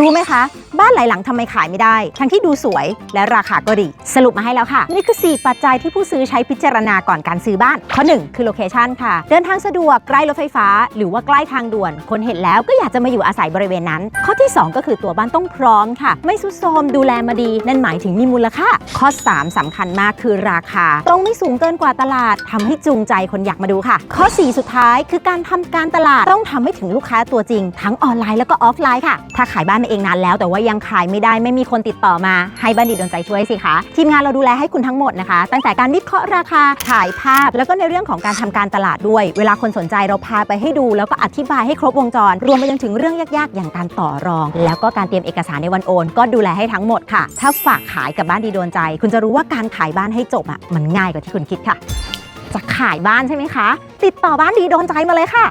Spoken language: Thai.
รู้ไหมคะ บ้านหลายหลังทำไมขายไม่ได้ ทั้งที่ดูสวยและราคาก็ดีสรุปมาให้แล้วค่ะ นี่คือ 4 ปัจจัยที่ผู้ซื้อใช้พิจารณาก่อนการซื้อบ้าน ข้อ 1 คือโลเคชันค่ะ เดินทางสะดวกใกล้รถไฟฟ้า หรือว่าใกล้ทางด่วน คนเห็นแล้วก็อยากจะมาอยู่อาศัยบริเวณนั้น ข้อที่ 2 ก็คือตัวบ้านต้องพร้อมค่ะ ไม่ซุดโทรมดูแลมาดี นั่นหมายถึงมีมูลค่า ข้อ 3สำคัญมากคือราคาต้องไม่สูงเกินกว่าตลาดทำให้จูงใจคนอยากมาดูค่ะ ข้อ 4 สุดท้ายคือการทำการตลาดต้องทำให้ถึงลูกค้าตัวจริง ทั้งออนไลน์แล้วก็ออฟไลน์ค่ะ ถ้าขายบ้านมาเองนานแล้วแต่ว่ายังขายไม่ได้ไม่มีคนติดต่อมาให้บัณฑิตดนใจช่วยสิคะทีมงานเราดูแลให้คุณทั้งหมดนะคะ ตั้งแต่การวิเคราะห์ราคาถ่ายภาพ แล้วก็ในเรื่องของการทำการตลาดด้วย เวลาคนสนใจเราพาไปให้ดู แล้วก็อธิบายให้ครบวงจร รวมไปจนถึงเรื่องยากๆ อย่างการต่อรอง แล้วก็การเตรียมเอกสารในวันโอน ก็ดูแลให้ทั้งหมดค่ะ ถ้าฝากขายกับบ้านดีโดนใจ คุณจะรู้ว่าการขายบ้านให้จบอะมันง่ายกว่าที่คุณคิดค่ะ จะขายบ้านใช่ไหมคะ ติดต่อบ้านดีโดนใจมาเลยค่ะ